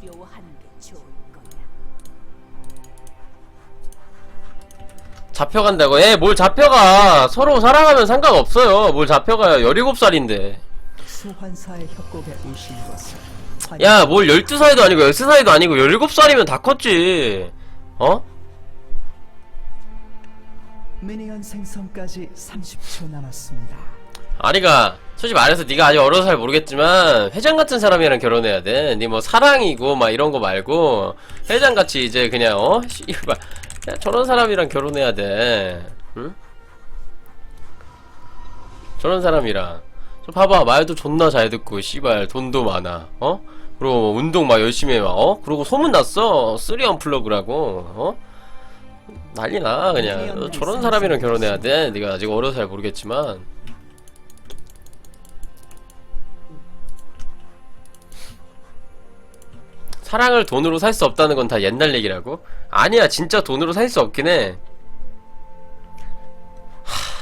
두려워하는 게 좋을 거야. 잡혀간다고? 에, 뭘 잡혀가. 서로 사랑하면 상관없어요. 뭘 잡혀가요. 17살인데. 소환사의 협곡에 오신 것을 야, 뭘 12살도 아니고 10살도 아니고 17살이면 다 컸지. 어? 미니언 생성까지 30초 남았습니다. 아리가, 솔직히 말해서 네가 아직 어려서 잘 모르겠지만, 회장 같은 사람이랑 결혼해야 돼. 네 뭐 사랑이고 막 이런 거 말고, 회장 같이 이제 그냥, 어? 씨발. 야, 저런 사람이랑 결혼해야 돼. 응? 저런 사람이랑. 저 봐봐, 말도 존나 잘 듣고, 씨발, 돈도 많아. 어? 그리고 뭐 운동 막 열심히 해, 막, 어? 그리고 소문 났어. 쓰리 언 플러그라고, 어? 난리나, 그냥. 저런 사람이랑 결혼해야 돼. 네가 아직 어려서 잘 모르겠지만. 사랑을 돈으로 살 수 없다는 건 다 옛날 얘기라고? 아니야, 진짜 돈으로 살 수 없긴 해. 하...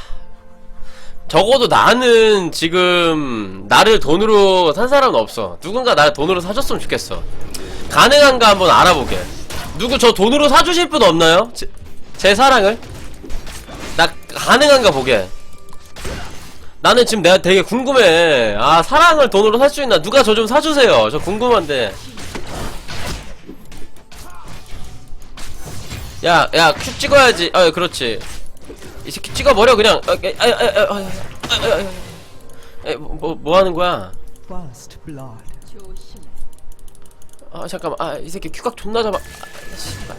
적어도 나는 지금 나를 돈으로 산 사람은 없어. 누군가 나를 돈으로 사줬으면 좋겠어. 가능한가 한번 알아보게. 누구 저 돈으로 사주실 분 없나요? 제, 제 사랑을? 나 가능한가 보게. 나는 지금 내가 되게 궁금해. 아, 사랑을 돈으로 살 수 있나? 누가 저 좀 사주세요. 저 궁금한데. 야, 야, 큐 찍어야지. 아, 그렇지. 이 새끼 찍어버려, 그냥. 아, 아, 아, 아, 아, 아, 아, 아. 에, 뭐, 뭐, 뭐 하는 거야? 아, 잠깐만. 아, 이 새끼 큐각 존나 잡아. 아, 씨발.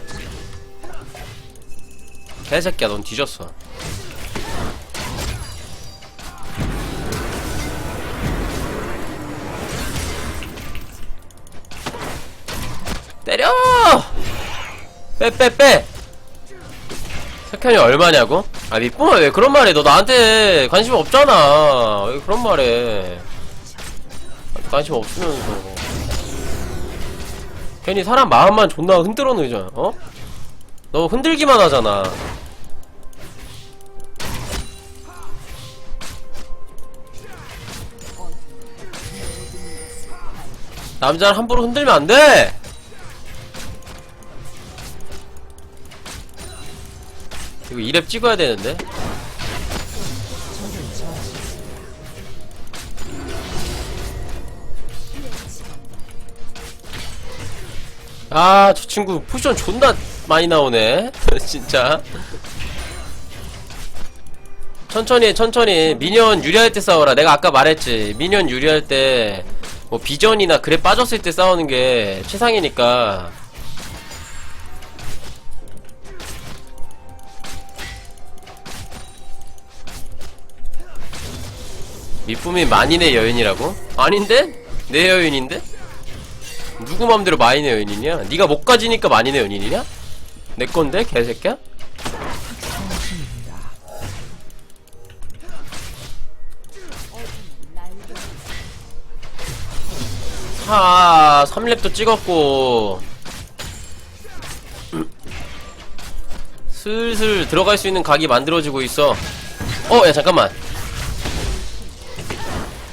개새끼야, 넌 뒤졌어. 때려! 빼, 빼, 빼! 석현이 얼마냐고? 아, 미쁨아, 왜 그런 말 해? 너 나한테 관심 없잖아. 왜 그런 말 해? 관심 없으면서. 괜히 사람 마음만 존나 흔들어 놓잖아, 어? 너 흔들기만 하잖아. 남자를 함부로 흔들면 안 돼! 이거 2렙 찍어야 되는데? 아, 저 친구 포션 존나 많이 나오네. 진짜. 천천히 해, 천천히. 미니언 유리할 때 싸워라. 내가 아까 말했지. 미니언 유리할 때, 뭐, 비전이나 그래 빠졌을 때 싸우는 게 최상이니까. 미쁨이 만인의 여인이라고? 아닌데? 내 여인인데? 누구 맘대로 마인의 여인이냐? 네가 못 가지니까 만인의 여인이냐? 내 건데 개새끼야? 하 3렙도 찍었고 슬슬 들어갈 수 있는 각이 만들어지고 있어 어야 잠깐만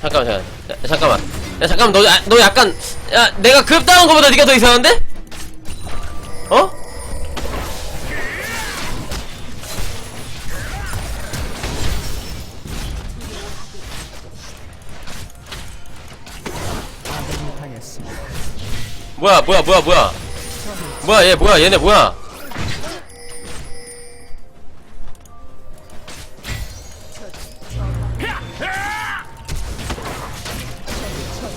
잠깐만 잠깐만. 야, 잠깐만. 야 잠깐만. 너, 야, 너 약간 야 내가 급 당한 거보다 네가 더 이상한데? 어? 뭐야 뭐야 뭐야 뭐야? 뭐야 얘 뭐야 얘네 뭐야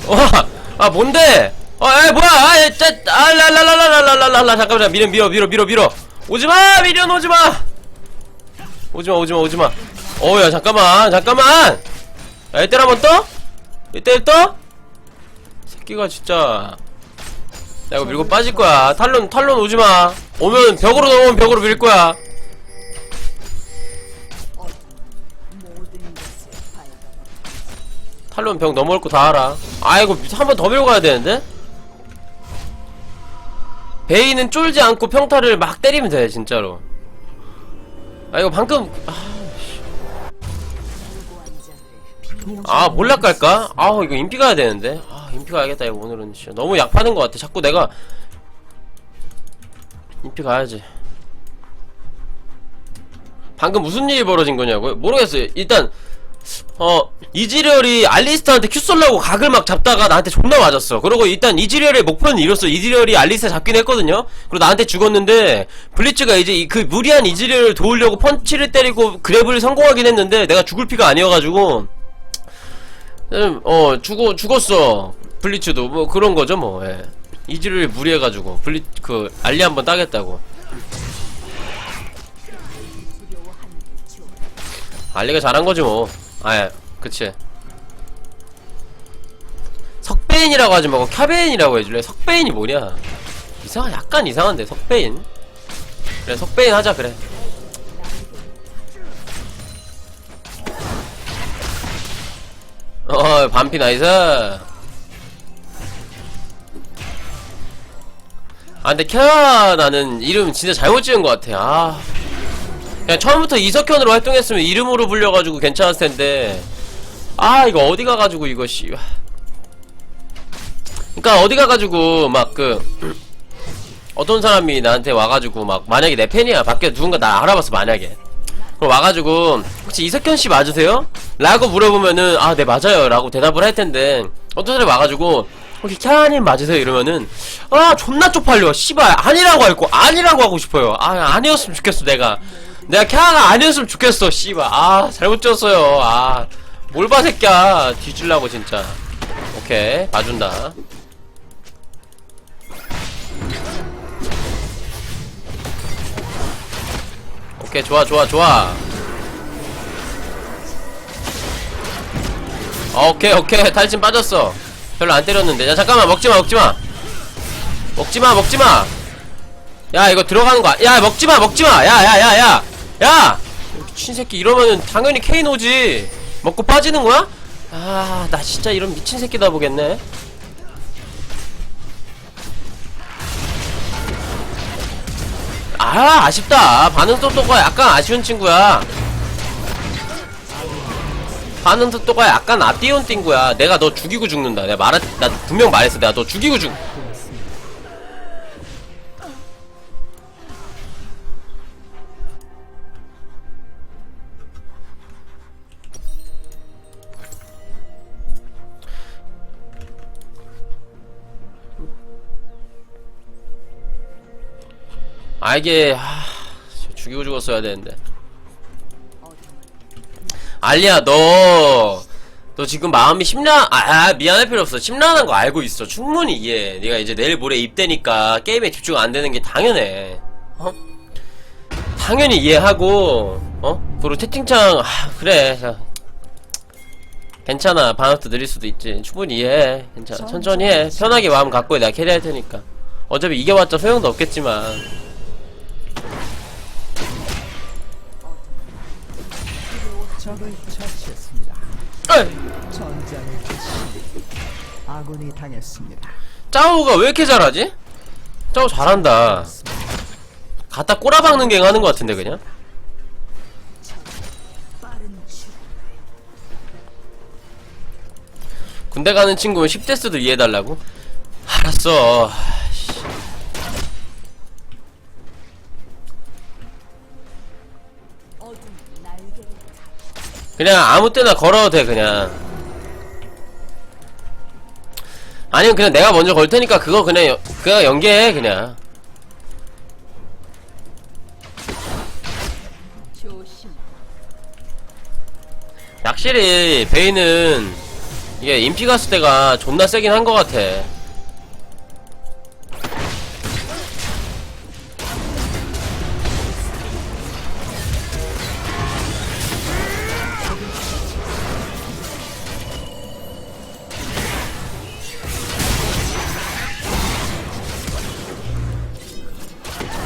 와! 아, 뭔데? 어, 에, 뭐야? 아, 에, 짜, 아, 랄랄랄랄랄랄랄라. 잠깐만, 미련 밀어, 밀어, 밀어, 밀어. 오지마! 미련 오지마! 오지마, 오지마, 오지마. 어야 잠깐만, 잠깐만! 야, 이때 한번 떠? 이때 떠? 새끼가 진짜. 야, 이거 밀고 빠질 거야. 탈론, 탈론 오지마. 오면 벽으로 넘어오면 벽으로 밀 거야. 탈론 벽 넘어올 거 다 알아. 아이고, 한 번 더 밀고 가야 되는데? 베이는 쫄지 않고 평타를 막 때리면 돼, 진짜로. 아, 이거 방금, 아, 아 몰락 갈까? 아, 이거 인피 가야 되는데. 아, 인피 가야겠다 이거 오늘은 진짜 너무 약 파는 것 같아 자꾸 내가 인피 가야지 방금 무슨 일이 벌어진 거냐고요? 모르겠어요 일단 어 이지리얼이 알리스타한테 큐 쏠라고 각을 막 잡다가 나한테 존나 맞았어. 그리고 일단 이지리얼의 목표는 이뤘어 이지리얼이 알리스타 잡긴 했거든요. 그리고 나한테 죽었는데 블리츠가 이제 이- 그 무리한 이지리얼을 도우려고 펀치를 때리고 그랩을 성공하긴 했는데 내가 죽을 피가 아니어가지고 음, 어 죽어 죽었어. 블리츠도. 뭐 그런 거죠 뭐. 예. 이지리얼이 무리해가지고 블리 그 알리 한번 따겠다고. 알리가 잘한 거지 뭐. 아, 그치. 석베인이라고 하지 말고 캬베인이라고 해줄래? 석베인이 뭐냐? 이상한, 약간 이상한데, 석베인? 그래, 석베인 하자, 그래. 어, 반피 나이스. 아, 근데 캬 나는 이름 진짜 잘못 지은 것 같아. 아. 그냥 처음부터 이석현으로 활동했으면 이름으로 불려가지고 괜찮았을 텐데. 아 이거 어디 가가지고 씨. 그니까 어디 가가지고 막 그 어떤 사람이 나한테 와가지고 막 만약에 내 팬이야. 밖에 누군가 나 알아봤어 만약에. 그럼 와가지고 혹시 이석현 씨 맞으세요? 라고 물어보면은 아 네 맞아요. 라고 대답을 할 텐데. 어떤 사람이 와가지고 혹시 캬님 맞으세요? 이러면은 아 존나 쪽팔려. 씨발 아니라고 할거 아니라고 하고 싶어요. 아 아니었으면 좋겠어 내가. 내가 캬가 아니었으면 좋겠어 씨발. 아 잘못 쪘어요. 아 뭘 봐 새끼야. 뒤질라고 진짜. 오케이 봐준다. 오케이 좋아 좋아 좋아 오케이 오케이. 탈진 빠졌어 별로 안 때렸는데. 야 잠깐만 먹지마 먹지마. 먹지마 먹지마. 야 이거 들어가는 거야 야 먹지마 먹지마. 야야 야야. 야! 미친 새끼 이러면은 당연히 케인 오지. 먹고 빠지는 거야? 아 나 진짜 이런 미친 새끼다 보겠네. 아 아쉽다. 반응 속도가 약간 아쉬운 친구야 반응 속도가 약간 아띠온 띵구야. 내가 너 죽이고 죽는다. 내가 말했 나 분명 말했어. 내가 너 죽이고 죽. 아 이게 아, 죽이고 죽었어야 되는데 알리야 너, 너 지금 마음이 심란, 아, 아, 미안할 필요 없어. 심란한 거 알고 있어. 충분히 이해해. 네가 이제 내일 모레 입대니까 게임에 집중 안 되는 게 당연해. 어? 당연히 이해하고, 어? 그리고 채팅창, 아, 그래. 자, 괜찮아. 방학도 느릴 수도 있지. 충분히 이해해. 괜찮아. 천천히 해. 편하게 마음 갖고 해. 내가 캐리할 테니까. 어차피 이겨봤자 소용도 없겠지만. 적을 처치했습니다. 에이! 전장의 끝이 아군이 당했습니다. 짜오가 왜 이렇게 잘하지? 짜오 잘한다. 갖다 꼬라박는 갱 하는 것 같은데 그냥. 군대 가는 친구면 10대스도 이해해달라고? 알았어. 그냥 아무 때나 걸어도 돼 그냥. 아니면 그냥 내가 먼저 걸 테니까 그거 그냥 여- 그냥 연계해 그냥. 확실히 베이는 이게 인피 갔을 때가 존나 세긴 한 것 같아.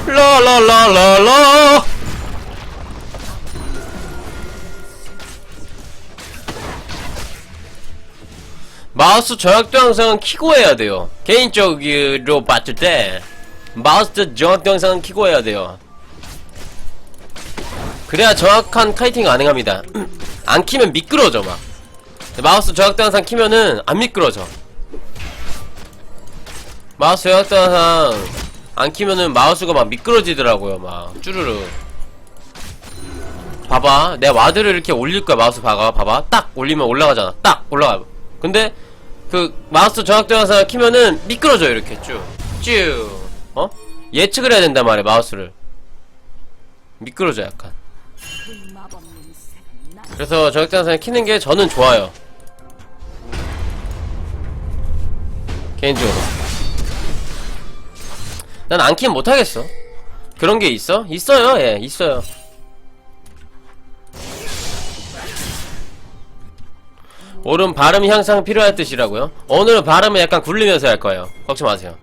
라라라라라 마우스 저작도 영상은 키고 해야 돼요. 개인적으로 봤을 때 마우스 저작도 영상은 키고 해야 돼요. 그래야 정확한 카이팅 가능합니다. 안 키면 미끄러져 막. 마우스 저작도 영상 키면은 안 미끄러져. 마우스 해왔다상 안 키면은 마우스가 막 미끄러지더라고요 막. 쭈르르. 봐봐. 내가 와드를 이렇게 올릴 거야 마우스 봐가 봐봐. 딱 올리면 올라가잖아. 딱 올라가. 근데 그 마우스 정확도화상 키면은 미끄러져요 이렇게 쭉쭉. 어? 예측을 해야 된단 말이야 마우스를. 미끄러져 약간. 그래서 정확도화상 키는 게 저는 좋아요. 개인적으로 난안 키면 못하겠어 그런 게 있어? 있어요 예 있어요 오른 발음 향상 필요할 뜻이라고요? 오늘은 발음을 약간 굴리면서 할 거예요 걱정 마세요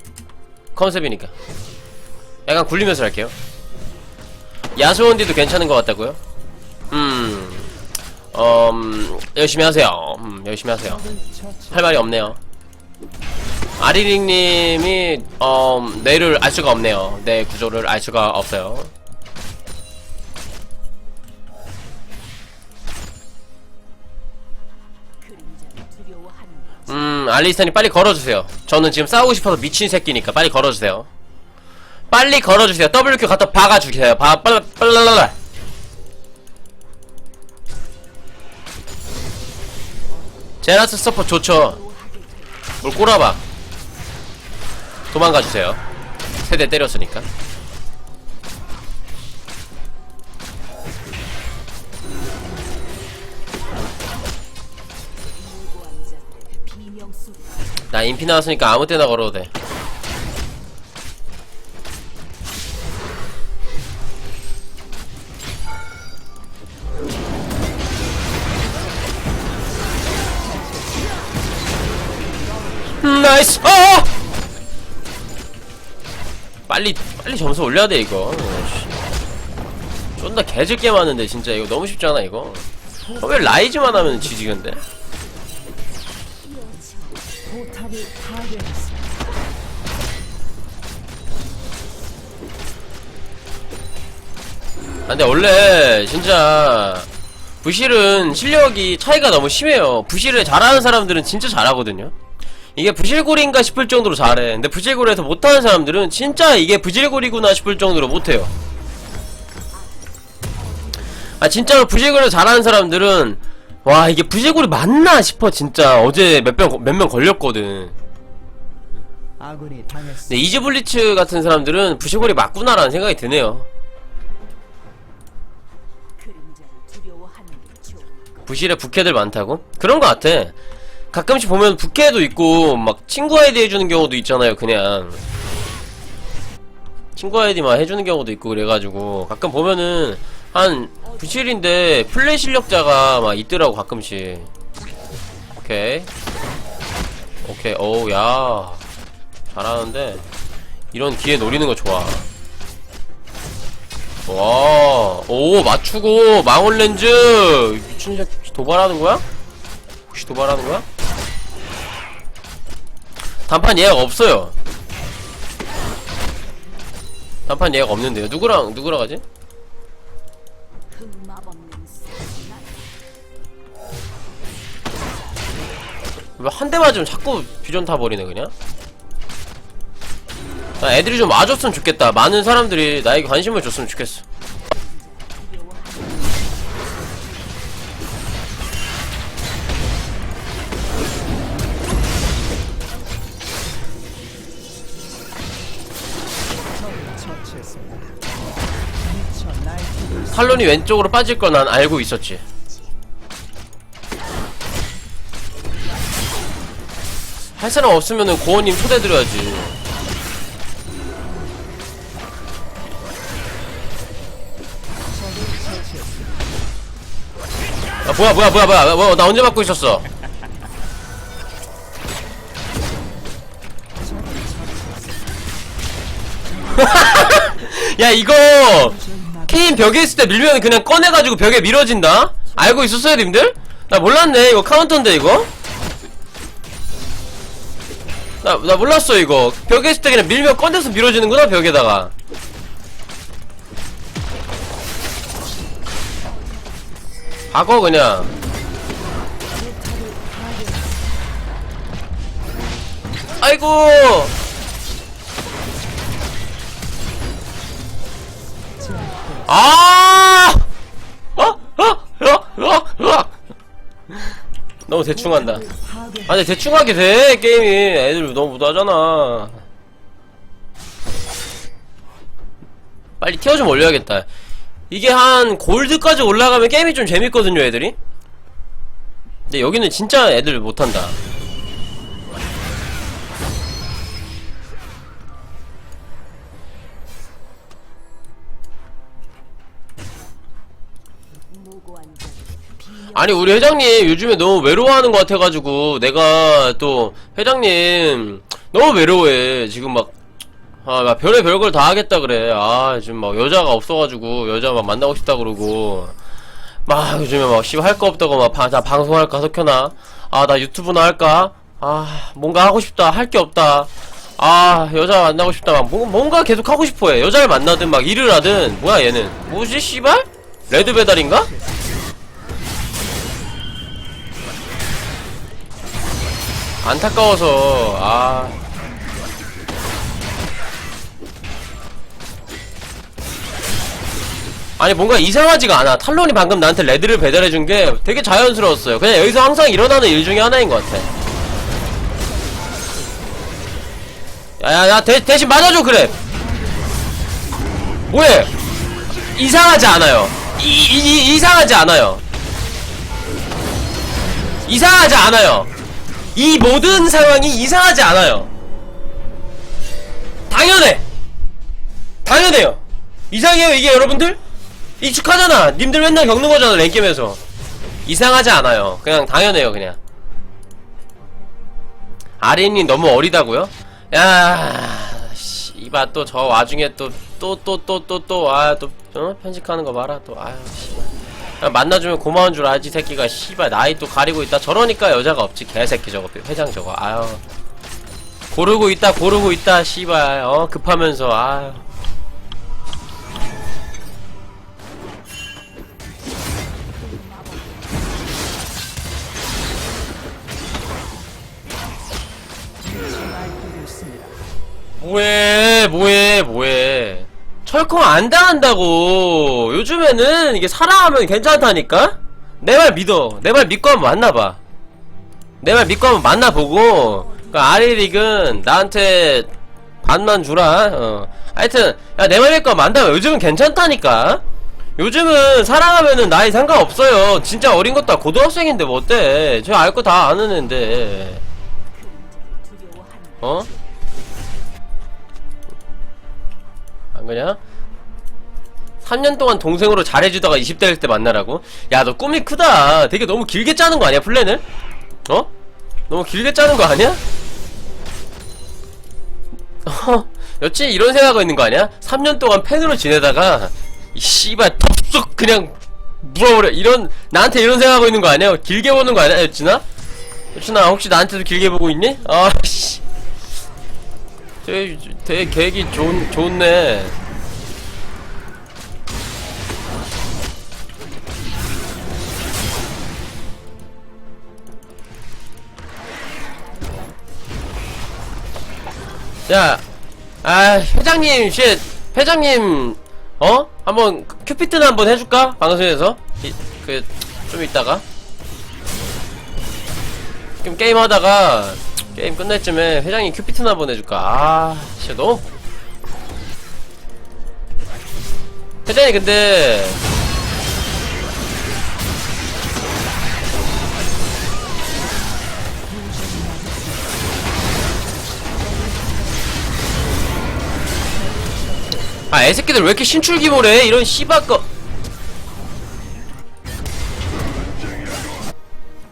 컨셉이니까 약간 굴리면서 할게요 야수원디도 괜찮은 것 같다고요? 음, 음 열심히 하세요 음, 열심히 하세요. 할 말이 없네요. 아리링님이 어, 뇌를 알 수가 없네요. 내 구조를 알 수가 없어요. 음, 알리스탄이 빨리 걸어주세요. 저는 지금 싸우고 싶어서 미친 새끼니까 빨리 걸어주세요. 빨리 걸어주세요. WQ 갖다 박아주세요. 바, 빨라, 빨라라라. 제라스 서포 좋죠. 뭘 꼬라봐. 도망가주세요. 때렸으니까. 자들의 비명 소리. 나 인피 나왔으니까 아무 때나 걸어도 돼. 음, 나이스! 어! 빨리, 빨리 점수 올려야 돼, 이거. 씨. 존나 개질게 많은데, 진짜. 이거 너무 쉽지 않아, 이거. 어, 왜 라이즈만 하면 지지, 근데? 포탑을 파괴했습니다. 아, 근데 원래 진짜 부실은 실력이 차이가 너무 심해요. 부실을 잘하는 사람들은 진짜 잘하거든요. 이게 부실골인가 싶을 정도로 잘해. 근데 부실골에서 못하는 사람들은 진짜 이게 부실골이구나 싶을 정도로 못해요. 아 진짜로 부실골을 잘하는 사람들은 와 이게 부실골이 맞나 싶어 진짜 어제 몇명 몇 명 걸렸거든. 근데 이즈블리츠 같은 사람들은 부실골이 맞구나라는 생각이 드네요. 부실에 부캐들 많다고? 그런 거 같아. 가끔씩 보면 부캐도 있고 막 친구 아이디 해주는 경우도 있잖아요. 그냥 친구 아이디만 해주는 경우도 있고 그래가지고 가끔 보면은 한 부실인데 플레이 실력자가 막 있더라고 가끔씩. 오케이 오케이 어우 야 잘하는데 이런 기회 노리는 거 좋아. 와, 오, 맞추고, 망원렌즈! 미친 새끼, 도발하는 거야? 혹시 도발하는 거야? 단판 예약 없어요. 단판 예약 없는데요. 누구랑, 누구랑 하지? 왜 한 대 맞으면 자꾸 비전 타버리네, 그냥? 나 애들이 좀 와줬으면 좋겠다. 많은 사람들이 나에게 관심을 줬으면 좋겠어. 탈론이 왼쪽으로 빠질 걸 난 알고 있었지. 할 사람 없으면은 고원님 초대드려야지. 아, 뭐야, 뭐야, 뭐야, 뭐야, 뭐야, 나 언제 맞고 있었어? 야, 이거, 케인 벽에 있을 때 밀면 그냥 꺼내가지고 벽에 밀어진다? 알고 있었어요, 님들? 나 몰랐네, 이거 카운터인데, 이거? 나, 나 몰랐어, 이거. 벽에 있을 때 그냥 밀면 꺼내서 밀어지는구나, 벽에다가. 박어, 그냥. 아이고! 아! 어? 어? 어? 너무 대충 한다. 파괴. 아니 대충 하게 돼 게임이 애들 너무 못하잖아 빨리 티어 좀 올려야겠다 이게 한 골드까지 올라가면 게임이 좀 재밌거든요 애들이 근데 여기는 진짜 애들 못한다 아니 우리 회장님 요즘에 너무 외로워하는 것 같아가지고 내가 또 회장님 너무 외로워해 지금 막 아, 막 별의 별걸 다 하겠다 그래. 아, 지금 막 여자가 없어가지고 여자 막 만나고 싶다 그러고 막 요즘에 막 씨발 할 거 없다고 막 바, 나 방송 할까 석현아. 아, 나 유튜브나 할까? 아, 뭔가 하고 싶다. 할 게 없다. 아, 여자 만나고 싶다. 막 뭐, 뭔가 계속 하고 싶어 해. 여자를 만나든 막 일을 하든 뭐야 얘는? 뭐지 씨발? 레드 배달인가? 안타까워서 아. 아니 뭔가 이상하지가 않아. 탈론이 방금 나한테 레드를 배달해준 게 되게 자연스러웠어요. 그냥 여기서 항상 일어나는 일 중에 하나인 것 같아. 야야야 대 신 맞아줘 그래. 뭐해? 이상하지 않아요. 이, 이, 이, 이상하지 않아요. 이상하지 않아요 이 모든 상황이 이상하지 않아요. 당연해. 당연해요. 이상해요 이게 여러분들? 익숙하잖아. 님들 맨날 겪는 거잖아 랭겜에서. 이상하지 않아요. 그냥 당연해요 그냥. 아린이 너무 어리다고요? 야, 씨바 또저 와중에 또 또 또 또 또 또아또 어? 편식하는 거 봐라 또 아유. 야, 만나주면 고마운 줄 알지 새끼가. 씨발 나이 또 가리고 있다. 저러니까 여자가 없지 개새끼 저거. 회장 저거. 아유. 고르고 있다 고르고 있다 씨발. 어 급하면서. 아유. 뭐해 뭐해 뭐해 철컹 안 당한다고. 요즘에는 이게 사랑하면 괜찮다니까? 내 말 믿어. 내 말 믿고 한번 만나봐. 내 말 믿고 한번 만나보고. 그 아리릭은 나한테 반만 주라. 어. 하여튼 야 내 말 믿고 한번 만나봐. 요즘은 괜찮다니까. 요즘은 사랑하면은 나이 상관없어요. 진짜 어린 것도 고등학생인데 뭐 어때? 저 알 거 다 아는 앤데. 어? 안 그냐? 3년 동안 동생으로 잘해주다가 20대 될 때 만나라고? 야, 너 꿈이 크다. 되게 너무 길게 짜는 거 아니야, 플랜을? 어? 너무 길게 짜는 거 아니야? 어, 여친 이런 생각하고 있는 거 아니야? 3년 동안 팬으로 지내다가, 이 씨발, 덥석 그냥 물어버려. 이런, 나한테 이런 생각하고 있는 거 아니야? 길게 보는 거 아니야, 여친아? 여친아, 혹시 나한테도 길게 보고 있니? 아, 씨. 되게, 되게 계획이 좋, 좋네. 야, 아, 회장님, 쉣, 회장님, 어? 한번, 큐피트는 한번 해줄까? 방송에서? 이, 그, 좀 이따가. 지금 게임 하다가, 게임 끝날 쯤에 회장님 큐피트나 한번 해줄까? 아, 진짜 너무. 회장님 근데, 아, 애새끼들 왜 이렇게 신출기모래? 이런.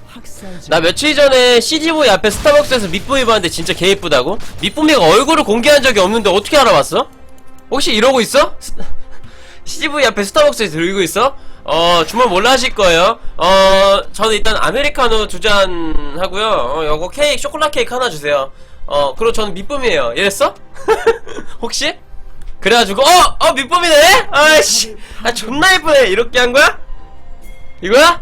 학살자. 나 며칠 전에 CGV 앞에 스타벅스에서 밑보이 봤는데 진짜 개 이쁘다고? 밑보미가 얼굴을 공개한 적이 없는데 어떻게 알아봤어? 혹시 이러고 있어? CGV 앞에 스타벅스에서 들고 있어? 어, 주문 몰라 하실 거예요. 어, 저는 일단 아메리카노 두 잔 하고요. 어, 요거 케이크, 쇼콜라 케이크 하나 주세요. 어, 그리고 저는 밑보미예요. 이랬어? 혹시? 그래가지고, 어! 어, 밑보미네? 아이씨. 아, 존나 예쁘네. 이렇게 한 거야? 이거야?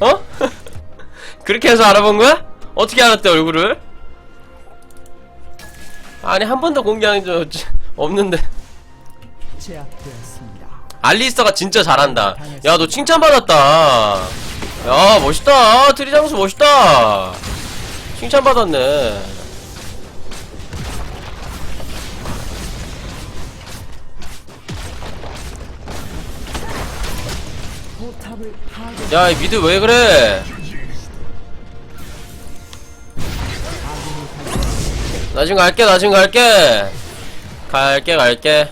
어? 그렇게 해서 알아본 거야? 어떻게 알았대 얼굴을? 아니 한 번도 공개한 적 없는데. 알리스타가 진짜 잘한다. 야, 너 칭찬받았다. 야, 멋있다. 트리장수 멋있다. 칭찬받았네. 야, 이 미드 왜 그래? 나 지금 갈게, 나 지금 갈게. 갈게, 갈게.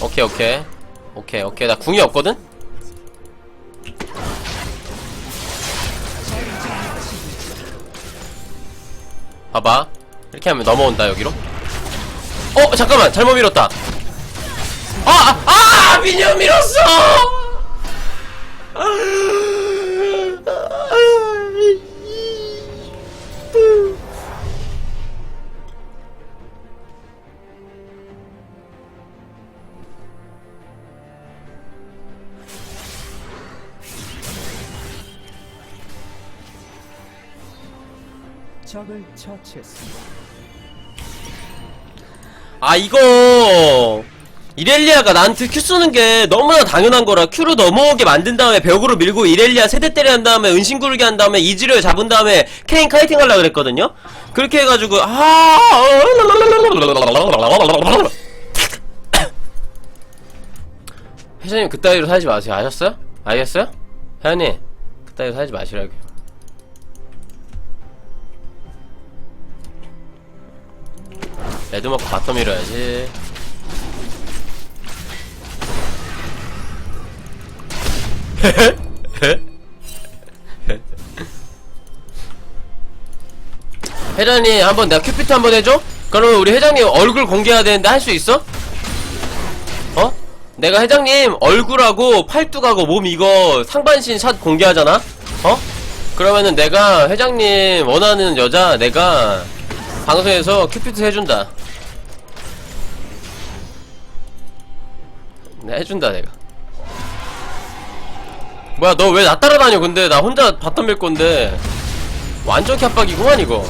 오케이, 오케이. 오케이, 오케이. 나 궁이 없거든? 봐봐. 이렇게 하면 넘어온다, 여기로. 어, 잠깐만. 잘못 밀었다. 아! 아! 아! 미니언 밀었어! 적을 처치했습니다. 아 이거 이렐리아가 나한테 큐 쏘는 게 너무나 당연한 거라 큐로 넘어오게 만든 다음에 벽으로 밀고 이렐리아 세대 때려 한 다음에 은신 구르게 한 다음에 이즈를 잡은 다음에 케인 카이팅 하려 그랬거든요 그렇게 해가지고 아 회장님 그따위로 살지 마세요 아셨어요? 알겠어요? 회장님 그따위로 살지 마시라고요 레드 먹고 바텀 밀어야지 회장님 한번 내가 큐피트 한번 해줘? 그러면 우리 회장님 얼굴 공개해야 되는데 할 수 있어? 어? 내가 회장님 얼굴하고 팔뚝하고 몸 이거 상반신 샷 공개하잖아? 어? 그러면은 내가 회장님 원하는 여자 내가 방송에서 큐피트 해준다 네, 해준다 내가 뭐야 너 왜 나 따라다녀 근데? 나 혼자 바텀 밀 건데. 완전 캬빡이구만 이거.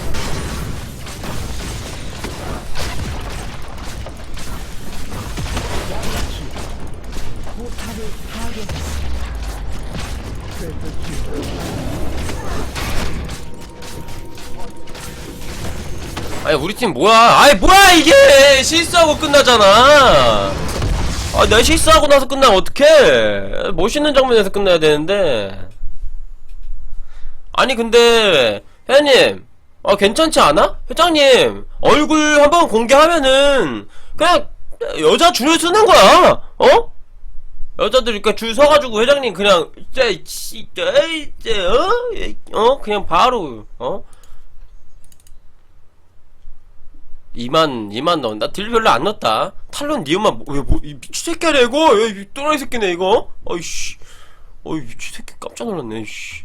아니 우리 팀 뭐야? 아이 뭐야 이게! 실수하고 끝나잖아 아 내가 실수하고 나서 끝나면 어떡해 멋있는 장면에서 끝나야 되는데 아니 근데 회장님 아 괜찮지 않아? 회장님 얼굴 한번 공개하면은 그냥 여자 줄을 서는 거야 어? 여자들 이렇게 줄 서가지고 회장님 그냥 이제 진짜 이제 어? 어? 그냥 바로 어? 2만 2만 넣었나? 딜 별로 안 넣었다. 탈론 니은만 뭐, 뭐, 이 미친 새끼야 이거? 이 또라이 새끼네 이거? 어이씨. 어이 미친 새끼 깜짝 놀랐네 씨